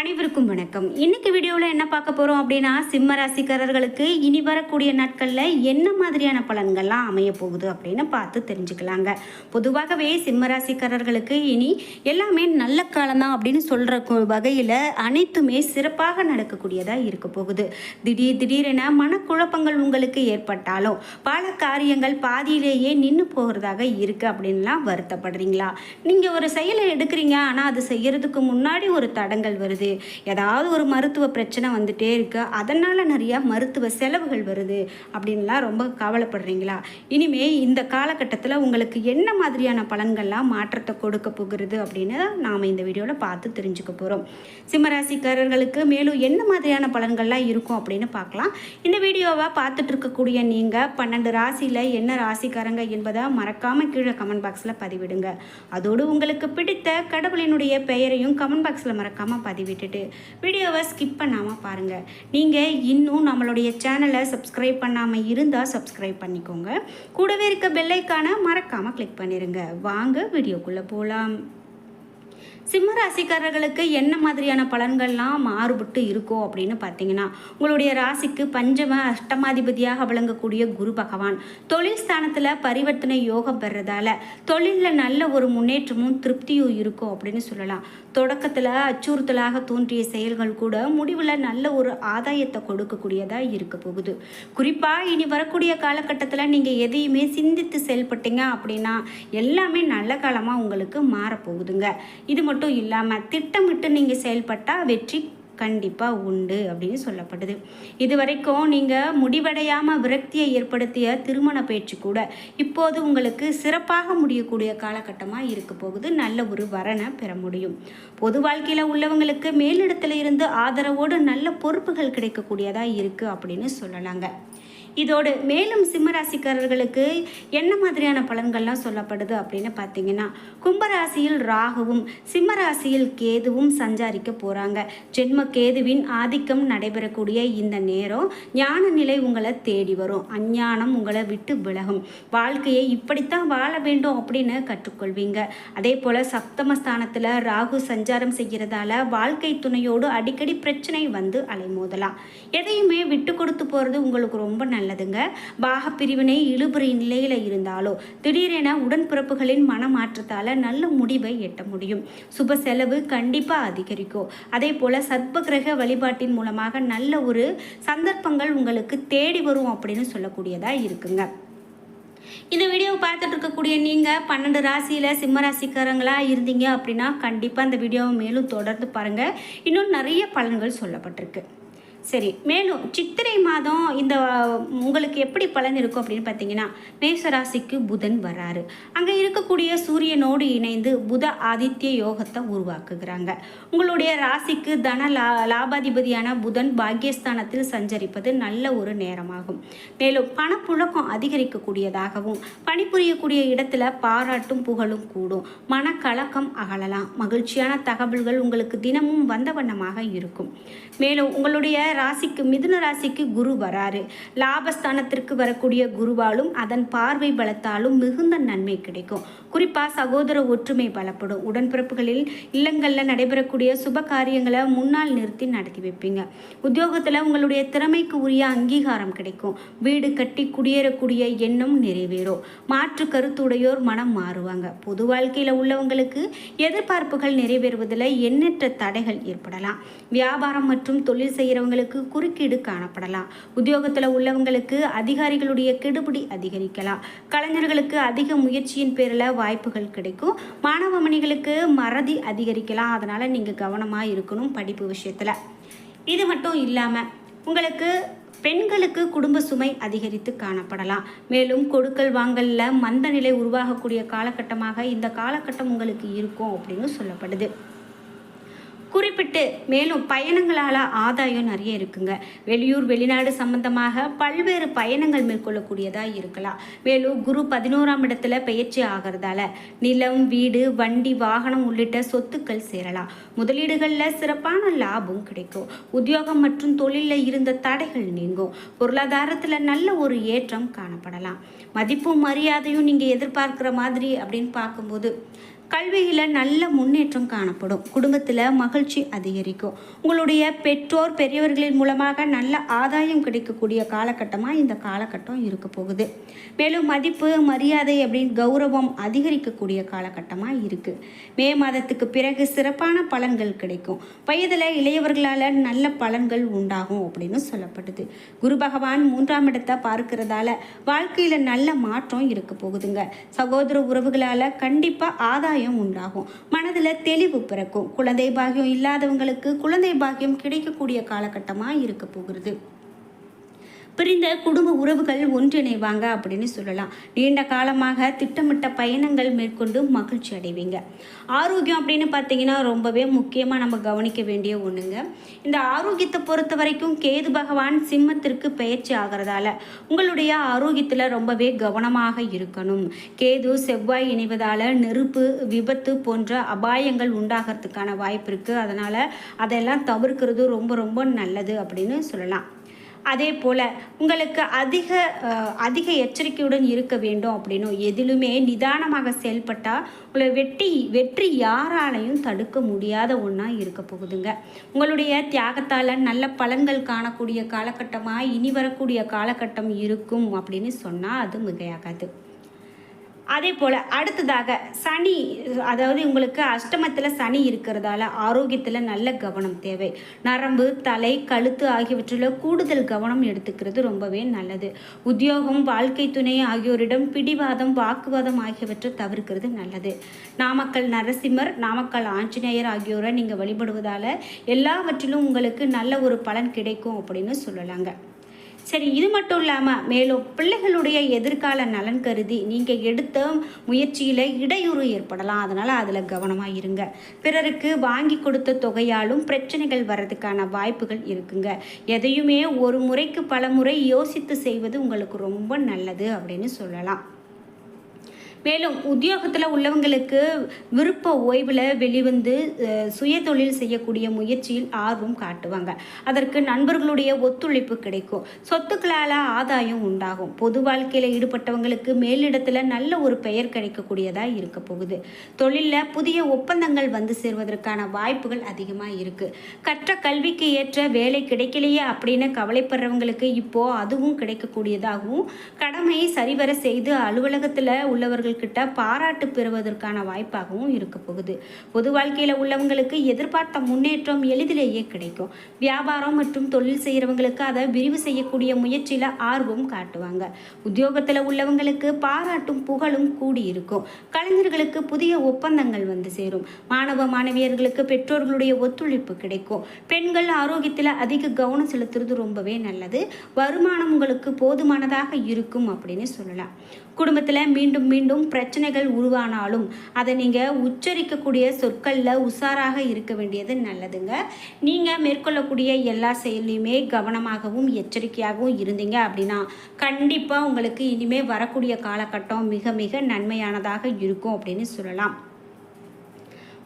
அனைவருக்கும் வணக்கம். இன்னைக்கு வீடியோவில் என்ன பார்க்க போகிறோம் அப்படின்னா சிம்ம ராசிக்காரர்களுக்கு இனி வரக்கூடிய நாட்களில் என்ன மாதிரியான பலன்கள்லாம் அமைய போகுது அப்படின்னு பார்த்து தெரிஞ்சுக்கலாங்க. பொதுவாகவே சிம்ம ராசிக்காரர்களுக்கு இனி எல்லாமே நல்ல காலம்தான் அப்படின்னு சொல்கிற வகையில் அனைத்துமே சிறப்பாக நடக்கக்கூடியதாக இருக்க போகுது. திடீர் திடீரென மனக்குழப்பங்கள் உங்களுக்கு ஏற்பட்டாலும் பல காரியங்கள் பாதியிலேயே நின்று போகிறதாக இருக்குது அப்படின்லாம் வருத்தப்படுறீங்களா? நீங்கள் ஒரு செயலை எடுக்கிறீங்க ஆனால் அது செய்யறதுக்கு முன்னாடி ஒரு தடங்கள் வருது. ஏதாவது ஒரு மருத்துவ பிரச்சனை வந்துட்டே இருக்கு. அதனால் நிறையா மருத்துவ செலவுகள் வருது. அப்படின்லாம் ரொம்ப கவலைப்படுறீங்களா? இனிமே இந்த காலகட்டத்தில் உங்களுக்கு என்ன மாதிரியான பலன்கள்லாம் மாற்றத்தை கொடுக்க போகிறது அப்படின்னு நாம் இந்த வீடியோவில் பார்த்து தெரிஞ்சுக்க போகிறோம் சிம்மராசிக்காரர்களுக்கு மேலும் என்ன மாதிரியான பலன்கள்லாம் இருக்கும் அப்படின்னு பார்க்கலாம். இந்த வீடியோவை பார்த்துட்டு இருக்கக்கூடிய நீங்கள் பன்னெண்டு ராசியில் என்ன ராசிக்காரங்க என்பதை மறக்காமல் கீழே கமெண்ட் பாக்ஸில் பதிவிடுங்க. அதோடு உங்களுக்கு பிடித்த கடவுளினுடைய பெயரையும் கமெண்ட் பாக்ஸில் மறக்காமல் விட்டுட்டு வீடியோவை ஸ்கிப் பண்ணாமல் பாருங்கள் நீங்கள் இன்னும் நம்மளுடைய சேனலை சப்ஸ்கிரைப் பண்ணாமல் இருந்தால் சப்ஸ்கிரைப் பண்ணிக்கோங்க. கூடவே இருக்க பெல்லைக்கான மறக்காமல் கிளிக் பண்ணிடுங்க வாங்க வீடியோக்குள்ளே போகலாம் சிம்ம ராசிக்காரர்களுக்கு என்ன மாதிரியான பலன்கள்லாம் மாறுபட்டு இருக்கும் அப்படின்னு பார்த்தீங்கன்னா உங்களுடைய ராசிக்கு பஞ்சம அஷ்டமாதிபதியாக விளங்கக்கூடிய குரு பகவான் தொழில் ஸ்தானத்தில் பரிவர்த்தனை யோகம் பெறதால தொழிலில் நல்ல ஒரு முன்னேற்றமும் திருப்தியும் இருக்கும் அப்படின்னு சொல்லலாம். தொடக்கத்தில் அச்சுறுத்தலாக தோன்றிய செயல்கள் கூட முடிவில் நல்ல ஒரு ஆதாயத்தை கொடுக்கக்கூடியதாக இருக்க போகுது. குறிப்பாக இனி வரக்கூடிய காலகட்டத்தில் நீங்கள் எதையுமே சிந்தித்து செயல்பட்டீங்க அப்படின்னா எல்லாமே நல்ல காலமாக உங்களுக்கு மாறப்போகுதுங்க. இது மட்டும் இல்லாமல் திட்டமிட்டு நீங்கள் செயல்பட்டால் வெற்றி கண்டிப்பாக உண்டு அப்படின்னு சொல்லப்படுது. இது வரைக்கும் நீங்கள் முடிவடையாமல் விரக்தியை ஏற்படுத்திய திருமண பேச்சு கூட இப்போது உங்களுக்கு சிறப்பாக முடியக்கூடிய காலகட்டமாக இருக்க போகுது. நல்ல ஒரு வரனை பெற முடியும். பொது வாழ்க்கையில் உள்ளவங்களுக்கு மேலிடத்துல இருந்து ஆதரவோடு நல்ல பொறுப்புகள் கிடைக்கக்கூடியதாக இருக்குது அப்படின்னு சொல்லலாங்க. இதோடு மேலும் சிம்மராசிக்காரர்களுக்கு என்ன மாதிரியான பலன்கள்லாம் சொல்லப்படுது அப்படின்னு பார்த்தீங்கன்னா கும்பராசியில் ராகுவும் சிம்மராசியில் கேதுவும் சஞ்சாரிக்க போகிறாங்க ஜென்ம கேதுவின் ஆதிக்கம் நடைபெறக்கூடிய இந்த நேரம் ஞான நிலை உங்களை தேடி வரும். அஞ்ஞானம் உங்களை விட்டு விலகும். வாழ்க்கையை இப்படித்தான் வாழ வேண்டும் அப்படின்னு கற்றுக்கொள்வீங்க. அதே போல் சப்தமஸ்தானத்தில் ராகு சஞ்சாரம் செய்கிறதால வாழ்க்கை துணையோடு அடிக்கடி பிரச்சனை வந்து அலைமோதலாம். எதையுமே விட்டு கொடுத்து போகிறது உங்களுக்கு ரொம்ப நல்ல நல்லதுங்க. பாக பிரிவினை இழுபறி நிலையில் இருந்தாலோ திடீரென உடன்பிறப்புகளின் மனமாற்றத்தால் நல்ல முடிவை எட்ட முடியும். சுப செலவு கண்டிப்பாக அதிகரிக்கும். அதே போல் சத்பகிரக வழிபாட்டின் மூலமாக நல்ல ஒரு சந்தர்ப்பங்கள் உங்களுக்கு தேடி வரும் அப்படின்னு சொல்லக்கூடியதாக இருக்குங்க. இந்த வீடியோவை பார்த்துட்டு இருக்கக்கூடிய நீங்கள் பன்னெண்டு ராசியில் சிம்ம ராசிக்காரங்களாக இருந்தீங்க அப்படின்னா கண்டிப்பாக அந்த வீடியோவை மேலும் தொடர்ந்து பாருங்கள் இன்னும் நிறைய பலன்கள் சொல்லப்பட்டிருக்கு. சரி மேலும் சித்திரை மாதம் இந்த உங்களுக்கு எப்படி பலன் இருக்கும் அப்படின்னு பார்த்தீங்கன்னா மேசராசிக்கு புதன் வராரு. அங்கே இருக்கக்கூடிய சூரியனோடு இணைந்து புத ஆதித்ய யோகத்தை உருவாக்குகிறாங்க. உங்களுடைய ராசிக்கு தன லா லாபாதிபதியான புதன் பாக்கியஸ்தானத்தில் சஞ்சரிப்பது நல்ல ஒரு நேரமாகும். மேலும் பணப்புழக்கம் அதிகரிக்கக்கூடியதாகவும் பணிபுரியக்கூடிய இடத்துல பாராட்டும் புகழும் கூடும். மனக்கலக்கம் அகலலாம். மகிழ்ச்சியான தகவல்கள் உங்களுக்கு தினமும் வந்த வண்ணமாக இருக்கும். மேலும் உங்களுடைய ராசிக்கு மிதுன ராசிக்கு குரு வராரு. லாபஸ்தானத்திற்கு வரக்கூடிய குருவாலும் அதன் பார்வை பலத்தாலும் மிகுந்த நன்மை கிடைக்கும். குறிப்பாக சகோதர ஒற்றுமை பலப்படும். உடன்பிறப்புகளில் இல்லங்களில் நடைபெறக்கூடிய சுப காரியங்களை முன்னால் நிறுத்தி நடத்தி வைப்பீங்க. உத்தியோகத்தில் உங்களுடைய திறமைக்கு உரிய அங்கீகாரம் கிடைக்கும். வீடு கட்டி குடியேறக்கூடிய எண்ணம் நிறைவேறும். மாற்று கருத்துடையோர் மனம் மாறுவாங்க. பொது வாழ்க்கையில் உள்ளவங்களுக்கு எதிர்பார்ப்புகள் நிறைவேறுவதில் எண்ணற்ற தடைகள் ஏற்படலாம். வியாபாரம் மற்றும் தொழில் செய்கிறவங்களுக்கு குறுக்கீடு காணப்படலாம். உத்தியோகத்தில் உள்ளவங்களுக்கு அதிகாரிகளுடைய கெடுபிடி அதிகரிக்கலாம். கலைஞர்களுக்கு அதிக முயற்சியின் பேரில் வாய்ப்புகள் கிடைக்கும். மாணவ மணிகளுக்கு மறதி அதிகரிக்கலாம். அதனால் நீங்கள் கவனமாக இருக்கணும் படிப்பு விஷயத்தில். இது மட்டும் இல்லாமல் உங்களுக்கு பெண்களுக்கு குடும்ப சுமை அதிகரித்து காணப்படலாம். மேலும் கொடுக்கல் வாங்கலில் மந்த நிலை உருவாகக்கூடிய காலகட்டமாக இந்த காலகட்டம் உங்களுக்கு இருக்கும் அப்படின்னு சொல்லப்படுது. குறிப்பிட்டு மேலும் பயணங்களால் ஆதாயம் நிறைய இருக்குங்க. வெளியூர் வெளிநாடு சம்பந்தமாக பல்வேறு பயணங்கள் மேற்கொள்ளக்கூடியதாக இருக்கலாம். மேலும் குரு பதினோராம் இடத்துல பயிற்சி ஆகிறதால நிலம் வீடு வண்டி வாகனம் உள்ளிட்ட சொத்துக்கள் சேரலாம். முதலீடுகளில் சிறப்பான லாபம் கிடைக்கும். உத்தியோகம் மற்றும் தொழிலில் இருந்த தடைகள் நீங்கும். பொருளாதாரத்தில் நல்ல ஒரு ஏற்றம் காணப்படலாம். மதிப்பும் மரியாதையும் நீங்கள் எதிர்பார்க்குற மாதிரி அப்படின்னு பார்க்கும்போது கல்வியில் நல்ல முன்னேற்றம் காணப்படும். குடும்பத்தில் மகிழ்ச்சி அதிகரிக்கும். உங்களுடைய பெற்றோர் பெரியவர்களின் மூலமாக நல்ல ஆதாயம் கிடைக்கக்கூடிய காலகட்டமாக இந்த காலகட்டம் இருக்க போகுது. மேலும் மதிப்பு மரியாதை அப்படின்னு கௌரவம் அதிகரிக்கக்கூடிய காலகட்டமாக இருக்குது மே மாதத்துக்கு பிறகு சிறப்பான பலன்கள் கிடைக்கும். வயதில் இளையவர்களால் நல்ல பலன்கள் உண்டாகும் அப்படின்னு சொல்லப்படுது. குரு பகவான் மூன்றாம் இடத்தை பார்க்கிறதால வாழ்க்கையில் நல்ல மாற்றம் இருக்க போகுதுங்க. சகோதர உறவுகளால் கண்டிப்பாக ஆதாயம் உண்டாகும். மனதில் தெளிவு பிறக்கும். குழந்தை பாகியம் இல்லாதவங்களுக்கு குழந்தை பாகியம் கிடைக்கக்கூடிய காலகட்டமாக இருக்க போகிறது. பிரிந்த குடும்ப உறவுகள் ஒன்றிணைவாங்க அப்படின்னு சொல்லலாம். நீண்ட காலமாக திட்டமிட்ட பயணங்கள் மேற்கொண்டு மகிழ்ச்சி அடைவீங்க. ஆரோக்கியம் அப்படின்னு பார்த்தீங்கன்னா ரொம்பவே முக்கியமாக நம்ம கவனிக்க வேண்டிய ஒன்றுங்க இந்த ஆரோக்கியத்தை பொறுத்த வரைக்கும் கேது பகவான் சிம்மத்திற்கு பயிற்சி ஆகிறதால உங்களுடைய ஆரோக்கியத்தில் ரொம்பவே கவனமாக இருக்கணும். கேது செவ்வாய் இணைவதால் நெருப்பு விபத்து போன்ற அபாயங்கள் உண்டாகிறதுக்கான வாய்ப்பு இருக்குது அதனால் அதெல்லாம் தவிர்க்கிறது ரொம்ப ரொம்ப நல்லது அப்படின்னு சொல்லலாம். அதே போல் உங்களுக்கு அதிக அதிக எச்சரிக்கையுடன் இருக்க வேண்டும் அப்படின்னும் எதிலுமே நிதானமாக செயல்பட்டால் உங்களை வெற்றி வெற்றி யாராலையும் தடுக்க முடியாத ஒன்றா இருக்க போகுதுங்க. உங்களுடைய தியாகத்தால் நல்ல பலன்கள் காணக்கூடிய காலகட்டமாக இனி வரக்கூடிய காலகட்டம் இருக்கும் அப்படின்னு சொன்னால் அது மிகையாகாது. அதே போல் அடுத்ததாக சனி அதாவது உங்களுக்கு அஷ்டமத்தில் சனி இருக்கிறதால ஆரோக்கியத்தில் நல்ல கவனம் தேவை. நரம்பு தலை கழுத்து ஆகியவற்றில் கூடுதல் கவனம் எடுத்துக்கிறது ரொம்பவே நல்லது. உத்தியோகம் வாழ்க்கை துணை ஆகியோரிடம் பிடிவாதம் வாக்குவாதம் ஆகியவற்றை தவிர்க்கிறது நல்லது. நாமக்கல் நரசிம்மர் நாமக்கல் ஆஞ்சநேயர் ஆகியோரை நீங்கள் வழிபடுவதால் எல்லாவற்றிலும் உங்களுக்கு நல்ல ஒரு பலன் கிடைக்கும் அப்படின்னு சொல்லலாங்க. சரி இது மட்டும் இல்லாமல் மேலும் பிள்ளைகளுடைய எதிர்கால நலன் கருதி நீங்கள் எடுத்த முயற்சியில் இடையூறு ஏற்படலாம். அதனால் அதில் கவனமாக இருங்க. பிறருக்கு வாங்கி கொடுத்த தொகையாலும் பிரச்சனைகள் வர்றதுக்கான வாய்ப்புகள் இருக்குங்க. எதையுமே ஒரு முறைக்கு பல முறை யோசித்து செய்வது உங்களுக்கு ரொம்ப நல்லது அப்படின்னு சொல்லலாம். மேலும் உத்தியோகத்தில் உள்ளவங்களுக்கு விருப்ப ஓய்வில் வெளிவந்து சுய சுயதொழில் செய்யக்கூடிய முயற்சியில் ஆர்வம் காட்டுவாங்க. அதற்கு நண்பர்களுடைய ஒத்துழைப்பு கிடைக்கும். சொத்துக்களால் ஆதாயம் உண்டாகும். பொது வாழ்க்கையில் ஈடுபட்டவங்களுக்கு மேலிடத்தில் நல்ல ஒரு பெயர் கிடைக்கக்கூடியதாக இருக்க போகுது. தொழிலில் புதிய ஒப்பந்தங்கள் வந்து சேர்வதற்கான வாய்ப்புகள் அதிகமாக இருக்குது கற்ற கல்விக்கு ஏற்ற வேலை கிடைக்கலையே அப்படின்னு கவலைப்படுறவங்களுக்கு இப்போது அதுவும் கிடைக்கக்கூடியதாகவும் கடமையை சரிவர செய்து அலுவலகத்தில் உள்ளவர்கள் கிட்ட பாராட்டு பெறுவதற்கான வாய்ப்பாகவும் இருக்க போகுது. பொது வாழ்க்கையில் உள்ளவங்களுக்கு எதிர்பார்த்த முன்னேற்றம் எளிதிலேயே கிடைக்கும். வியாபாரம் மற்றும் தொழில் செய்கிறவங்களுக்கு அதை விரிவு செய்யக்கூடிய முயற்சியில் ஆர்வம் காட்டுவாங்க. உத்தியோகத்தில் உள்ளவங்களுக்கு பாராட்டும் புகழும் கூடியிருக்கும். கலைஞர்களுக்கு புதிய ஒப்பந்தங்கள் வந்து சேரும். மாணவ மாணவியர்களுக்கு பெற்றோர்களுடைய ஒத்துழைப்பு கிடைக்கும். பெண்கள் ஆரோக்கியத்தில் அதிக கவனம் செலுத்துறது ரொம்பவே நல்லது. வருமானம் உங்களுக்கு போதுமானதாக இருக்கும் அப்படின்னு சொல்லலாம். குடும்பத்தில் மீண்டும் மீண்டும் பிரச்சனைகள் உருவானாலும் அதை நீங்கள் உச்சரிக்கக்கூடிய சொற்களில் உஷாராக இருக்க வேண்டியது நல்லதுங்க. நீங்கள் மேற்கொள்ளக்கூடிய எல்லா செயலையுமே கவனமாகவும் எச்சரிக்கையாகவும் இருந்தீங்க அப்படின்னா கண்டிப்பாக உங்களுக்கு இனிமேல் வரக்கூடிய காலகட்டம் மிக மிக நன்மையானதாக இருக்கும் அப்படின்னு சொல்லலாம்.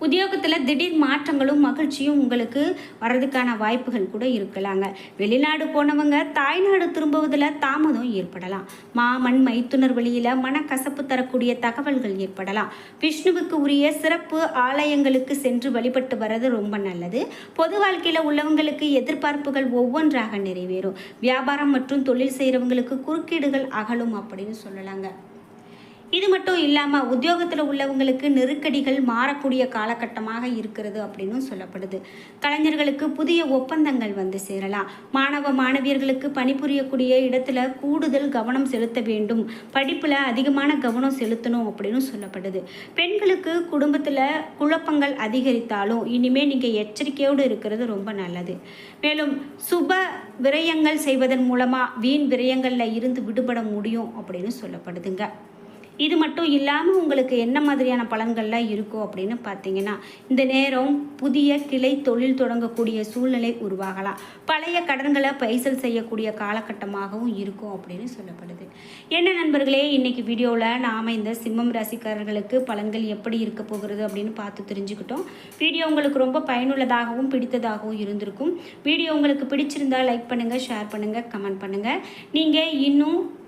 உத்தியோகத்தில் திடீர் மாற்றங்களும் மகிழ்ச்சியும் உங்களுக்கு வர்றதுக்கான வாய்ப்புகள் கூட இருக்கலாங்க. வெளிநாடு போனவங்க தாய்நாடு திரும்புவதில் தாமதம் ஏற்படலாம். மாமன் மைத்துனர் வழியில் மனக்கசப்பு தரக்கூடிய தகவல்கள் ஏற்படலாம். விஷ்ணுவுக்கு உரிய சிறப்பு ஆலயங்களுக்கு சென்று வழிபட்டு வர்றது ரொம்ப நல்லது. பொது வாழ்க்கையில் உள்ளவங்களுக்கு எதிர்பார்ப்புகள் ஒவ்வொன்றாக நிறைவேறும். வியாபாரம் மற்றும் தொழில் செய்கிறவங்களுக்கு குறுக்கீடுகள் அகலும் அப்படின்னு சொல்லலாங்க. இது மட்டும் இல்லாமல் உத்தியோகத்தில் உள்ளவங்களுக்கு நெருக்கடிகள் மாறக்கூடிய காலகட்டமாக இருக்கிறது அப்படின்னு சொல்லப்படுது. கலைஞர்களுக்கு புதிய ஒப்பந்தங்கள் வந்து சேரலாம். மாணவ மாணவியர்களுக்கு பணிபுரியக்கூடிய இடத்துல கூடுதல் கவனம் செலுத்த வேண்டும். படிப்பில் அதிகமான கவனம் செலுத்தணும் அப்படின்னு சொல்லப்படுது. பெண்களுக்கு குடும்பத்தில் குழப்பங்கள் அதிகரித்தாலும் இனிமேல் நீங்கள் எச்சரிக்கையோடு இருக்கிறது ரொம்ப நல்லது. மேலும் சுப விரயங்கள் செய்வதன் மூலமாக வீண் விரயங்களில் இருந்து விடுபட முடியும் அப்படின்னு சொல்லப்படுதுங்க. இது மட்டும் இல்லாமல் உங்களுக்கு என்ன மாதிரியான பலன்கள்லாம் இருக்கும் அப்படின்னு பார்த்தீங்கன்னா இந்த நேரம் புதிய கிளை தொழில் தொடங்கக்கூடிய சூழ்நிலை உருவாகலாம். பழைய கடன்களை பைசல் செய்யக்கூடிய காலகட்டமாகவும் இருக்கும் அப்படின்னு சொல்லப்படுது. என்ன நண்பர்களே இன்னைக்கு வீடியோவில் நாம் இந்த சிம்மம் ராசிக்காரர்களுக்கு பலன்கள் எப்படி இருக்க போகிறது அப்படின்னு பார்த்து தெரிஞ்சுக்கிட்டோம். வீடியோ உங்களுக்கு ரொம்ப பயனுள்ளதாகவும் பிடித்ததாகவும் இருந்திருக்கும். வீடியோ உங்களுக்கு பிடிச்சிருந்தா லைக் பண்ணுங்கள் ஷேர் பண்ணுங்கள் கமெண்ட் பண்ணுங்கள் நீங்கள் இன்னும்